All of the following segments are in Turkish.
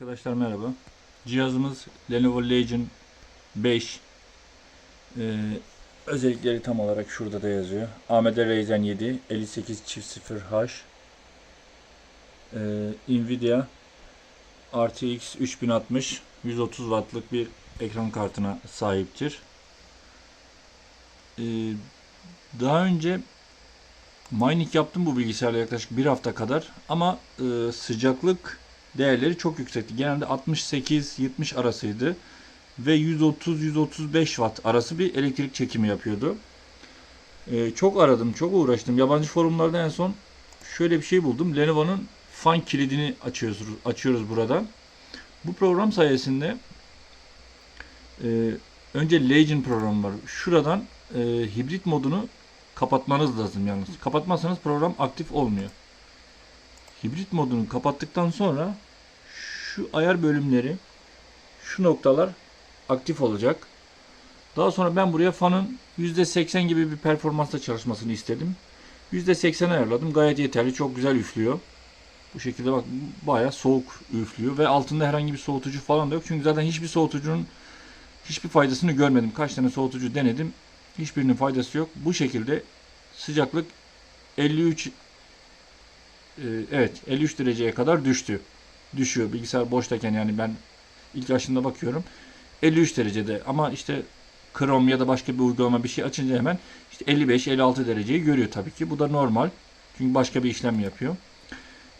Arkadaşlar merhaba. Cihazımız Lenovo Legion 5. Ee, özellikleri tam olarak şurada da yazıyor. AMD Ryzen 7 58 çift 0H ee, Nvidia RTX 3060 130 wattlık bir ekran kartına sahiptir. Ee, daha önce mining yaptım bu bilgisayarla yaklaşık bir hafta kadar ama e, sıcaklık değerleri çok yüksekti. Genelde 68-70 arasıydı ve 130-135 watt arası bir elektrik çekimi yapıyordu. Ee, çok aradım, çok uğraştım. Yabancı forumlarda en son şöyle bir şey buldum. Lenovo'nun fan kilidini açıyoruz, açıyoruz buradan. Bu program sayesinde e, önce Legion programı var. Şuradan e, hibrit modunu kapatmanız lazım yalnız. Kapatmazsanız program aktif olmuyor. Hibrit modunu kapattıktan sonra şu ayar bölümleri şu noktalar aktif olacak. Daha sonra ben buraya fanın %80 gibi bir performansla çalışmasını istedim. %80 ayarladım. Gayet yeterli. Çok güzel üflüyor. Bu şekilde bak bayağı soğuk üflüyor ve altında herhangi bir soğutucu falan da yok. Çünkü zaten hiçbir soğutucunun hiçbir faydasını görmedim. Kaç tane soğutucu denedim. Hiçbirinin faydası yok. Bu şekilde sıcaklık 53 e, evet 53 dereceye kadar düştü. Düşüyor. Bilgisayar boştayken yani ben ilk başında bakıyorum. 53 derecede ama işte Chrome ya da başka bir uygulama bir şey açınca hemen işte 55-56 dereceyi görüyor tabii ki. Bu da normal. Çünkü başka bir işlem yapıyor.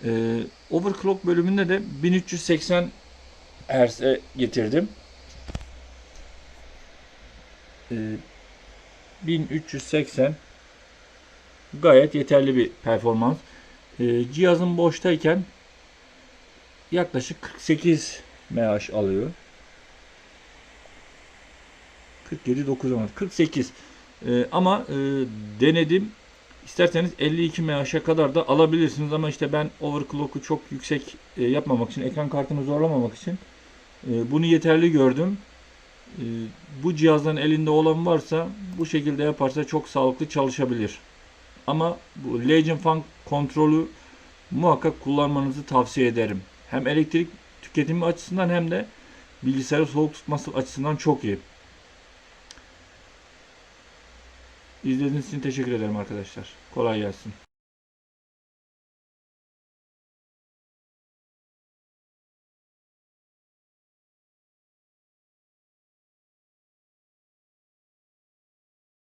Ee, overclock bölümünde de 1380 Hz'e getirdim. Ee, 1380 gayet yeterli bir performans. Ee, cihazın boştayken yaklaşık 48 mAh alıyor. 47 9 16 48 Ee, ama e, denedim İsterseniz 52 mAh'a kadar da alabilirsiniz ama işte ben overclock'u çok yüksek e, yapmamak için ekran kartını zorlamamak için e, bunu yeterli gördüm. E, bu cihazların elinde olan varsa bu şekilde yaparsa çok sağlıklı çalışabilir. Ama bu Legion Fan kontrolü muhakkak kullanmanızı tavsiye ederim. Hem elektrik tüketimi açısından hem de bilgisayarı soğuk tutması açısından çok iyi. İzlediğiniz için teşekkür ederim arkadaşlar. Kolay gelsin.